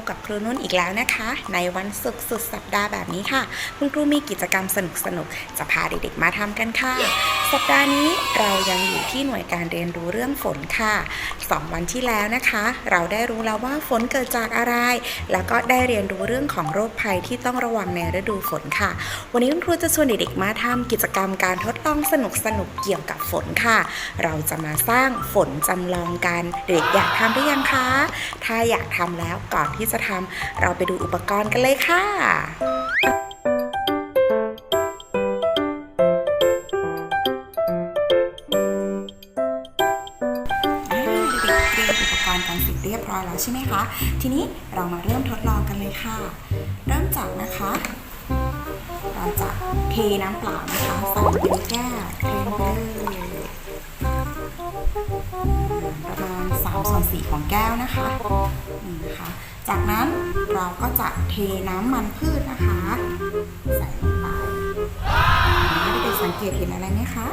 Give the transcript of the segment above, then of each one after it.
บกับครูนุ่นอีกแล้วนะคะ ในวันศุกร์สุดสัปดาห์แบบนี้ค่ะ คุณครูมีกิจกรรมสนุกๆจะพาเด็กๆมาทำกันค่ะ สัปดาห์นี้เรายังอยู่ที่หน่วยการเรียนรู้เรื่องฝนค่ะสองวันที่แล้วนะคะ เราได้รู้แล้วว่าฝนเกิดจากอะไร แล้วก็ได้เรียนรู้เรื่องของโรคภัยที่ต้องระวังในฤดูฝนค่ะ วันนี้คุณครูจะชวนเด็กๆมาทำกิจกรรมการทดลองสนุกๆเกี่ยวกับฝนค่ะ เราจะมาสร้างฝนจำลองกันเด็กอยากทำหรือยังคะ ถ้าอยากทำแล้วก่อนที่จะทำเราไปดูอุปกรณ์กันเลยค่ะ กันเสร็จเรียบร้อยแล้วใช่ไหมคะ ทีนี้เรามาเริ่มทดลองกันเลยค่ะ เริ่มจากนะคะ เราจะเทน้ำเปล่านะคะใส่เป็นแก้วเทไปเลยประมาณ3ส่วน4ของแก้วนะคะนี่นะคะ จากนั้นเราก็จะเทน้ำมันพืชนะคะ ใส่ลงไปให้เด็กๆสังเกตเห็นอะไรไหมคะ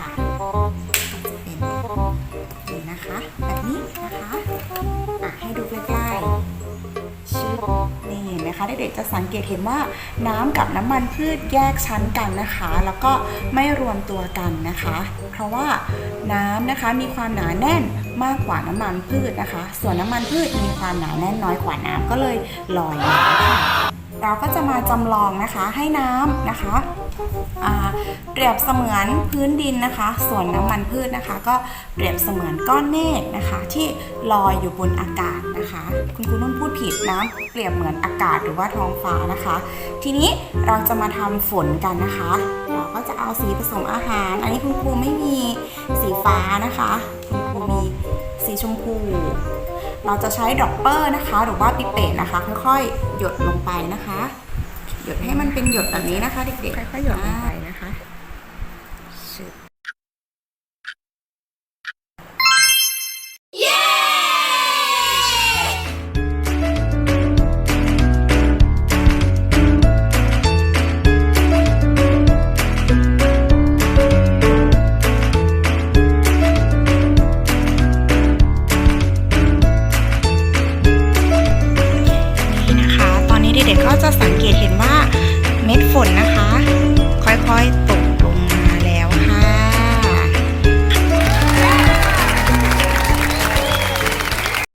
ค่ะจะเป็นนี่นะคะ แบบนี้นะคะอะให้ดูใกล้ๆชึบนี่เห็นไหมคะเด็กๆจะสังเกตเห็นว่าน้ำกับน้ำมันพืชแยกชั้นกันนะคะ แล้วก็ไม่รวมตัวกันนะคะ เพราะว่าน้ำนะคะมีความหนาแน่นมากกว่าน้ำมันพืชนะคะ ส่วนน้ำมันพืชมีความหนาแน่นน้อยกว่าน้ำก็เลยลอยมาค่ะ เราก็จะมาจำลองนะคะให้น้ำนะคะเปรียบเสมือนพื้นดินนะคะ ส่วนน้ำมันพืชนะคะ ก็เปรียบเสมือนก้อนเมฆนะคะ ที่ลอยอยู่บนอากาศนะคะ คุณครูนุ่นพูดผิดนะเปรียบเหมือนอากาศหรือว่าท้องฟ้านะคะ ทีนี้เราจะมาทำฝนกันนะคะ เราก็จะเอาสีผสมอาหาร อันนี้คุณครูไม่มีสีฟ้านะคะ คุณครูมีสีชมพู เราจะใช้ดรอปเปอร์นะคะ หรือว่าปิเปตนะคะ ค่อยๆ หยดลงไปนะคะ หยดให้มันเป็นหยดแบบนี้นะคะเด็กๆ ค่อยๆ หยดลงไปนะคะ ด็กก็จะสังเกตเห็นว่าเม็ดฝนนะคะ ค่อยๆ